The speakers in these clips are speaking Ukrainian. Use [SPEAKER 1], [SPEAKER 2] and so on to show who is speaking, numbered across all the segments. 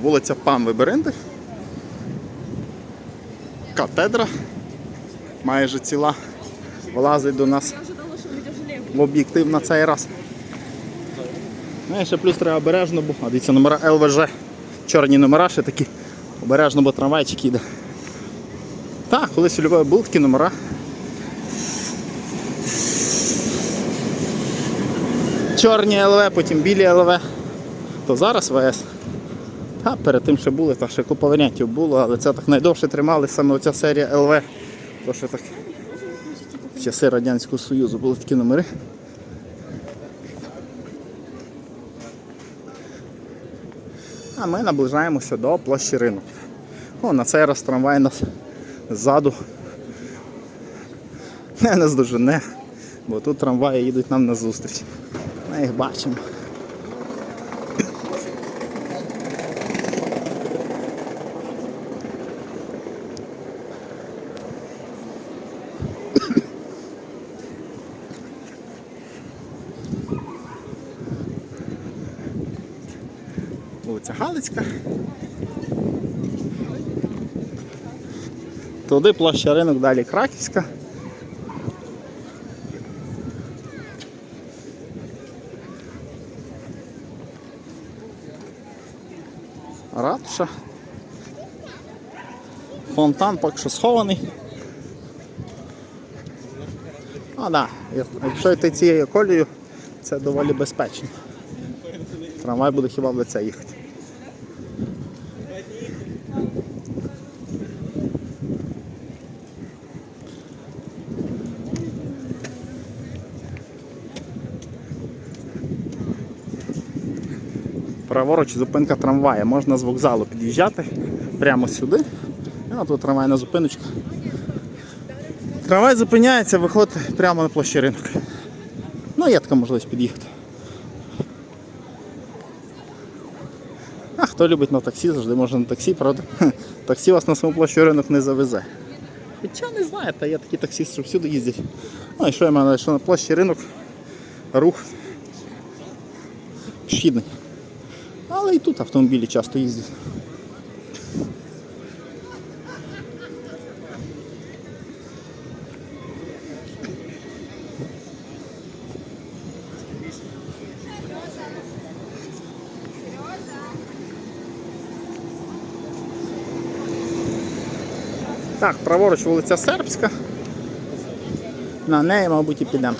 [SPEAKER 1] Вулиця Пан Виберинди. Катедра. Майже ціла. Вилазить до нас в об'єктив на цей раз. Ну, і ще плюс треба обережно, бо а дивіться, номера ЛВЖ. Чорні номера ще такі. Обережно, бо трамвайчик їде. Так, колись у Львові були такі номера. Чорні ЛВ, потім білі ЛВ. То зараз ВС. А перед тим ще були, та ще купа варіантів було, але це так найдовше тримали саме оця серія ЛВ. То що так в часи Радянського Союзу були такі номери. А ми наближаємося до площі ринок. О, на цей раз трамвай нас ззаду не наздожене, бо тут трамваї їдуть нам на зустріч. Ми їх бачимо. Вулиця Галицька. Туди площа ринок, далі Краківська. Ратуша. Фонтан поки що схований. А, да. Якщо йти цією колією, це доволі безпечно. Трамвай буде хіба в лице їхати. Праворуч зупинка трамвая. Можна з вокзалу під'їжджати прямо сюди. От тут трамвайна зупиночка. Трамвай зупиняється, виходить прямо на площі ринок. Ну, є така можливість під'їхати. А хто любить на таксі, завжди можна на таксі, правда? Таксі вас на саму площу ринок не завезе. Хоча не знаєте, є такі таксісти, що всюди їздять. Ну і що я маю, що на площі ринок рух шхідний. Але і тут автомобілі часто їздять. Так, праворуч вулиця Сербська. На неї, мабуть, і підемо.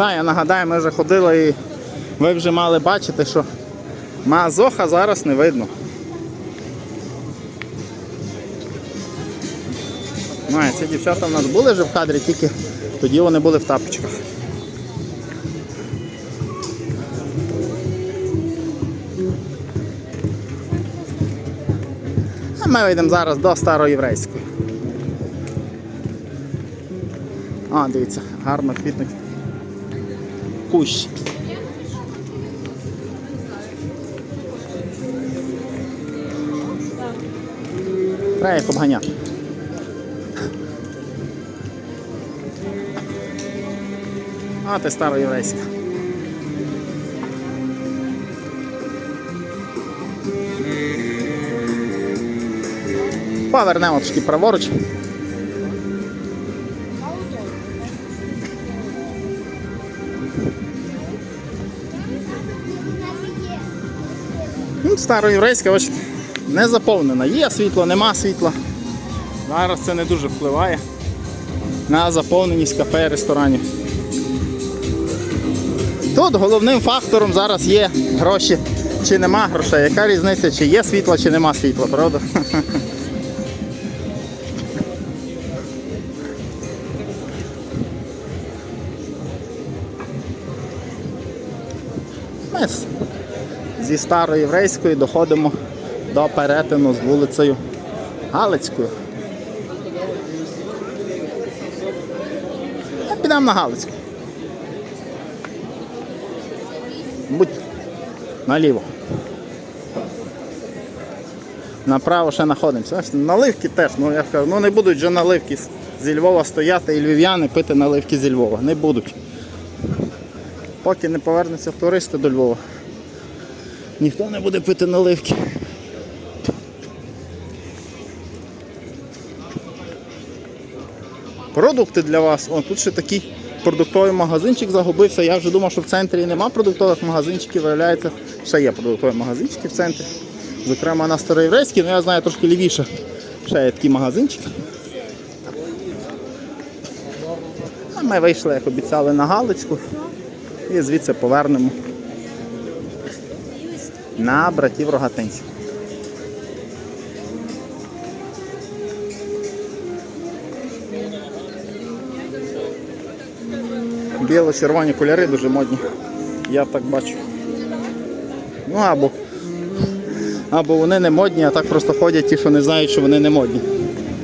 [SPEAKER 1] Так, я нагадаю, ми вже ходили і ви вже мали бачити, що Мазоха зараз не видно. Ну, ці дівчата в нас були вже в кадрі, тільки тоді вони були в тапочках. А ми вийдемо зараз до староєврейської. А, дивіться, гарно квітнуть. Кущ. Треба їх обганяти. А, ти староєврейська. Повернемо трошки праворуч. Староєврейська, бачите, не заповнена. Є світло, нема світла. Зараз це не дуже впливає на заповненість кафе ресторанів. Тут головним фактором зараз є гроші чи нема грошей. Яка різниця, чи є світло, чи нема світла, правда? Ми зі староєврейської доходимо до перетину з вулицею Галицькою. Підемо на Галицьку. Будь наліво. Направо ще знаходимося. Наливки теж, ну я кажу, ну не будуть вже наливки зі Львова стояти і львів'яни пити наливки зі Львова. Не будуть. Поки не повернуться туристи до Львова. Ніхто не буде пити наливки. Продукти для вас. О, тут ще такий продуктовий магазинчик загубився. Я вже думав, що в центрі нема продуктових магазинчиків, виявляється, ще є продуктові магазинчики в центрі. Зокрема, на Староєврейській, ну я знаю трошки лівіше. Ще є такий магазинчик. А ми вийшли, як обіцяли, на Галицьку. І звідси повернемо на братів рогатинців. Біло-червоні кольори дуже модні. Я так бачу. Ну або, або вони не модні, а так просто ходять ті, що не знають, що вони не модні.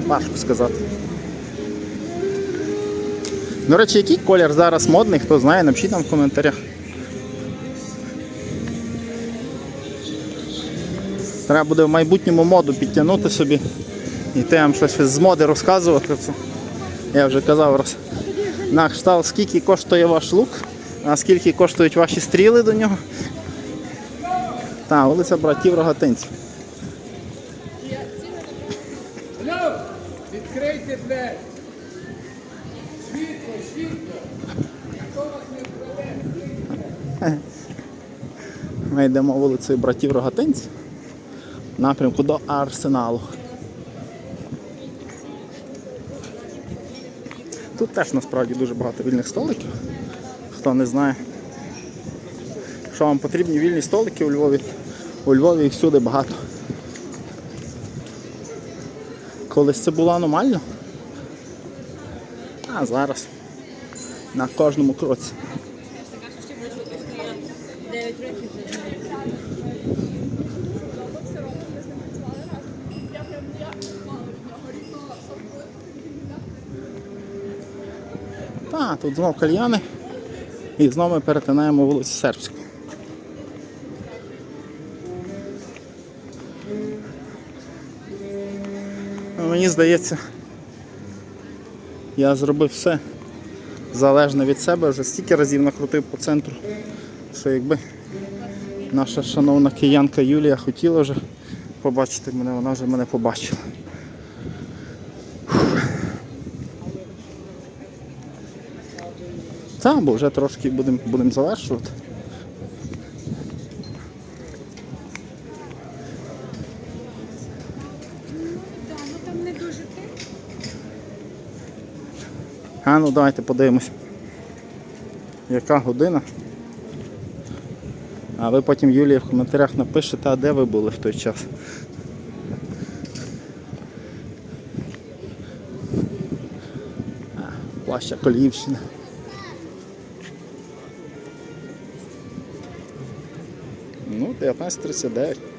[SPEAKER 1] Важко сказати. До речі, який колір зараз модний, хто знає, напишіть нам в коментарях. Треба буде в майбутньому моду підтягнути собі. І вам щось з моди розказувати. Це. Я вже казав раз. На кшталт, скільки коштує ваш лук, а скільки коштують ваші стріли до нього. Так, вулиця братів Рогатинців.
[SPEAKER 2] Відкрийте двері. Хто вас не вкладе?
[SPEAKER 1] Ми йдемо вулицею братів Рогатинців напрямку до Арсеналу. Тут теж насправді дуже багато вільних столиків. Хто не знає, що вам потрібні вільні столики у Львові. У Львові їх всюди багато. Колись це було аномально. А зараз на кожному кроці. Так, тут знов кальяни. І знову ми перетинаємо вулицю Сербську. Мені здається, я зробив все залежне від себе, вже стільки разів накрутив по центру, що якби наша шановна киянка Юлія хотіла вже побачити мене, вона вже мене побачила. Та, бо вже трошки будемо будем завершувати. А ну давайте подивимось. Яка година? А ви потім Юлія в коментарях напишете, а де ви були в той час. Плаща Колівщина. 19, 13, 10.